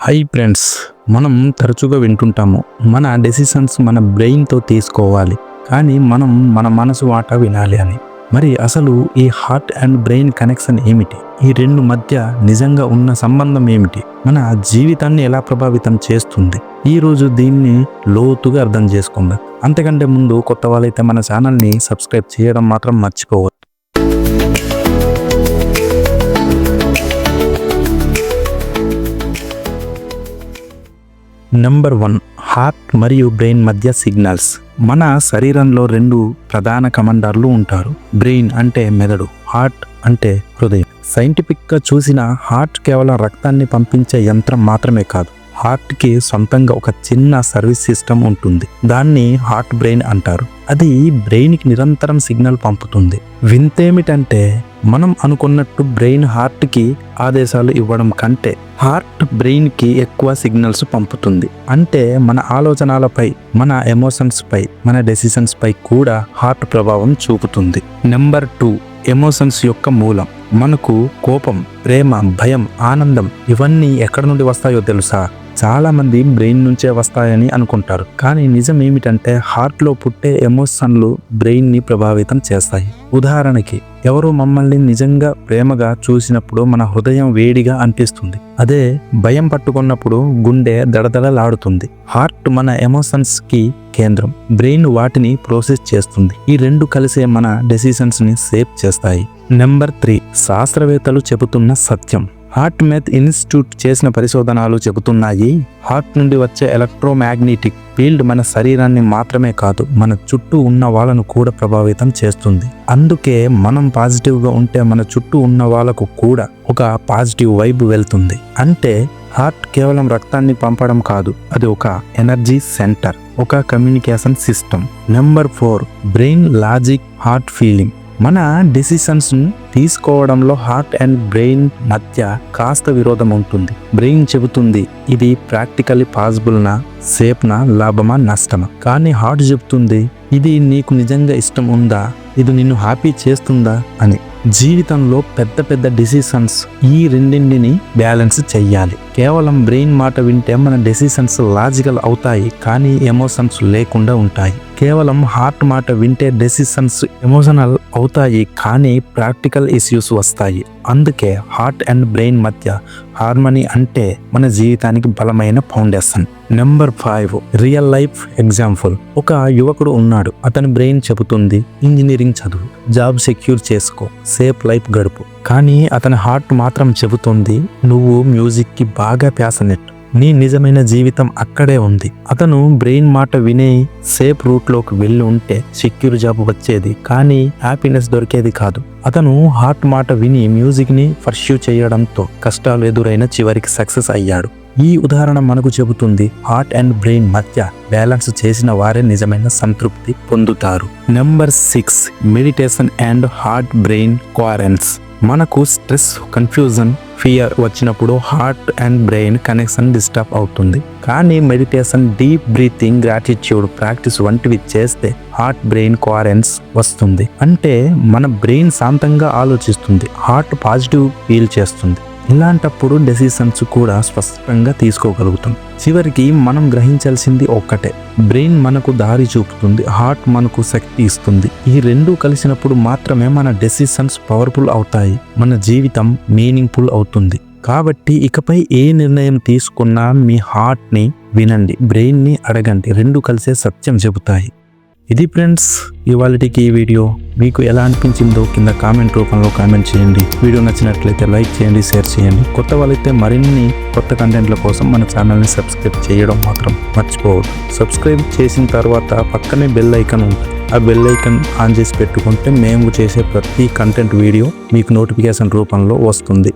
Hi friends మనం తరచుగా వింటుంటాము. మన డెసిషన్స్ మన బ్రెయిన్తో తీసుకోవాలి. కానీ మనం మన మనసు వాట వినాలి అని. మరి అసలు ఈ హార్ట్ అండ్ బ్రెయిన్ కనెక్షన్ ఏమిటి? ఈ రెండు మధ్య నిజంగా ఉన్న సంబంధం ఏమిటి? మన జీవితాన్ని ఎలా ప్రభావితం చేస్తుంది? ఈ రోజు దీన్ని లోతుగా అర్థం చేసుకుందాం. అంతకంటే ముందు కొత్త వాళ్ళైతే మన ఛానల్ని సబ్స్క్రైబ్ చేయడం మాత్రం మర్చిపోవద్దు. నెంబర్ వన్ హార్ట్ మరియు బ్రెయిన్ మధ్య సిగ్నల్స్ మన శరీరంలో రెండు ప్రధాన కమాండర్లు ఉంటారు. బ్రెయిన్ అంటే మెదడు హార్ట్ అంటే హృదయం. సైంటిఫిక్గా చూసిన హార్ట్ కేవలం రక్తాన్ని పంపించే యంత్రం మాత్రమే కాదు. హార్ట్కి సొంతంగా ఒక చిన్న సర్వీస్ సిస్టమ్ ఉంటుంది. దాన్ని హార్ట్ బ్రెయిన్ అంటారు. అది బ్రెయిన్కి నిరంతరం సిగ్నల్ పంపుతుంది. వింతేమిటంటే మనం అనుకున్నట్టు బ్రెయిన్ హార్ట్కి ఆదేశాలు ఇవ్వడం కంటే హార్ట్ బ్రెయిన్కి ఎక్కువ సిగ్నల్స్ పంపుతుంది. అంటే మన ఆలోచనలపై మన ఎమోషన్స్ పై మన డెసిషన్స్ పై కూడా హార్ట్ ప్రభావం చూపుతుంది. నెంబర్ టూ ఎమోషన్స్ యొక్క మూలం. మనకు కోపం ప్రేమ భయం ఆనందం ఇవన్నీ ఎక్కడి నుండి వస్తాయో తెలుసా? చాలామంది బ్రెయిన్ నుంచే వస్తాయని అనుకుంటారు. కానీ నిజం ఏమిటంటే హార్ట్లో పుట్టే ఎమోషన్లు బ్రెయిన్ని ప్రభావితం చేస్తాయి. ఉదాహరణకి ఎవరు మమ్మల్ని నిజంగా ప్రేమగా చూసినప్పుడు మన హృదయం వేడిగా అనిపిస్తుంది. అదే భయం పట్టుకున్నప్పుడు గుండె దడదడలాడుతుంది. హార్ట్ మన ఎమోషన్స్కి కేంద్రం. బ్రెయిన్ వాటిని ప్రాసెస్ చేస్తుంది. ఈ రెండు కలిసే మన డెసిషన్స్ని సేవ్ చేస్తాయి. నెంబర్ త్రీ శాస్త్రవేత్తలు చెబుతున్న సత్యం. హార్ట్ మెత్ ఇన్స్టిట్యూట్ చేసిన పరిశోధనలు చెబుతున్నాయి హార్ట్ నుండి వచ్చే ఎలక్ట్రోమాగ్నెటిక్ ఫీల్డ్ మన శరీరాన్ని మాత్రమే కాదు మన చుట్టూ ఉన్న వాళ్ళను కూడా ప్రభావితం చేస్తుంది. అందుకే మనం పాజిటివ్గా ఉంటే మన చుట్టూ ఉన్న వాళ్ళకు కూడా ఒక పాజిటివ్ వైబ్ వెళ్తుంది. అంటే హార్ట్ కేవలం రక్తాన్ని పంపడం కాదు అది ఒక ఎనర్జీ సెంటర్ ఒక communication system. Number four brain logic heart feeling. మన డెసిషన్స్ను తీసుకోవడంలో హార్ట్ అండ్ బ్రెయిన్ మధ్య కాస్త విరోధం ఉంటుంది. బ్రెయిన్ చెబుతుంది ఇది ప్రాక్టికల్లీ పాసిబుల్నా సేఫ్నా లాభమా నష్టమా? కానీ హార్ట్ చెబుతుంది ఇది నీకు నిజంగా ఇష్టం ఉందా? ఇది నిన్ను హ్యాపీ చేస్తుందా? అని. జీవితంలో పెద్ద పెద్ద డెసిషన్స్ ఈ రెండింటిని బ్యాలెన్స్ చెయ్యాలి. కేవలం బ్రెయిన్ మాట వింటే మన డెసిషన్స్ లాజికల్ అవుతాయి కానీ ఎమోషన్స్ లేకుండా ఉంటాయి. కేవలం హార్ట్ మాట వింటే డెసిషన్స్ ఎమోషనల్ అవుతాయి కానీ ప్రాక్టికల్ ఇష్యూస్ వస్తాయి. అందుకే హార్ట్ అండ్ బ్రెయిన్ మధ్య హార్మనీ అంటే మన జీవితానికి బలమైన foundation number five real life example ఒక యువకుడు ఉన్నాడు. అతని బ్రెయిన్ చెబుతుంది ఇంజనీరింగ్ చదువు. జాబ్ సెక్యూర్ చేసుకో. సేఫ్ లైఫ్ గడుపు. కానీ అతని హార్ట్ మాత్రం చెబుతుంది నువ్వు మ్యూజిక్కి బాగా ప్యాసనెట్ నీ నిజమైన జీవితం అక్కడే ఉంది. అతను బ్రెయిన్ మాట వినే సేఫ్ రూట్లోకి వెళ్ళి ఉంటే సెక్యూర్ జాబ్ వచ్చేది కానీ హ్యాపీనెస్ దొరికేది కాదు. అతను హార్ట్ మాట విని మ్యూజిక్ని పర్ష్యూ చేయడంతో కష్టాలు ఎదురైన చివరికి సక్సెస్ అయ్యాడు. ఈ ఉదాహరణ మనకు చెబుతుంది హార్ట్ అండ్ బ్రెయిన్ మధ్య బ్యాలెన్స్ చేసిన వారే నిజమైన సంతృప్తి పొందుతారు. Number six meditation and heart brain coherence. మనకు స్ట్రెస్ కన్ఫ్యూజన్ ఫియర్ వచ్చినప్పుడు heart and brain connection disturb అవుతుంది. కానీ meditation deep breathing gratitude practice వంటివి చేస్తే హార్ట్ బ్రెయిన్ కోరెన్స్ వస్తుంది. అంటే మన బ్రెయిన్ శాంతంగా ఆలోచిస్తుంది. హార్ట్ పాజిటివ్ ఫీల్ చేస్తుంది. ఇలాంటప్పుడు డెసిషన్స్ కూడా స్పష్టంగా తీసుకోగలుగుతాం. చివరికి మనం గ్రహించాల్సింది ఒక్కటే. బ్రెయిన్ మనకు దారి చూపుతుంది హార్ట్ మనకు శక్తి ఇస్తుంది. ఈ రెండు కలిసినప్పుడు మాత్రమే మన డెసిషన్స్ పవర్ఫుల్ అవుతాయి మన జీవితం మీనింగ్ఫుల్ అవుతుంది. కాబట్టి ఇకపై ఏ నిర్ణయం తీసుకున్నా మీ హార్ట్ని వినండి బ్రెయిన్ని అడగండి. రెండు కలిసే సత్యం చెబుతాయి. ఇది ఫ్రెండ్స్ ఇవాళకి ఈ వీడియో. మీకు ఎలా అనిపించిందో కింద కామెంట్ రూపంలో కామెంట్ చేయండి. వీడియో నచ్చినట్లయితే లైక్ చేయండి షేర్ చేయండి. కొత్త వాళ్ళైతే మరిన్ని కొత్త కంటెంట్ల కోసం మన ఛానల్ని సబ్స్క్రైబ్ చేయడం మాత్రం మర్చిపోవద్దు. సబ్స్క్రైబ్ చేసిన తర్వాత పక్కనే బెల్ ఐకన్ ఉంటుంది ఆ బెల్ ఐకన్ ఆన్ చేసి పెట్టుకుంటే మేము చేసే ప్రతి కంటెంట్ వీడియో మీకు నోటిఫికేషన్ రూపంలో వస్తుంది.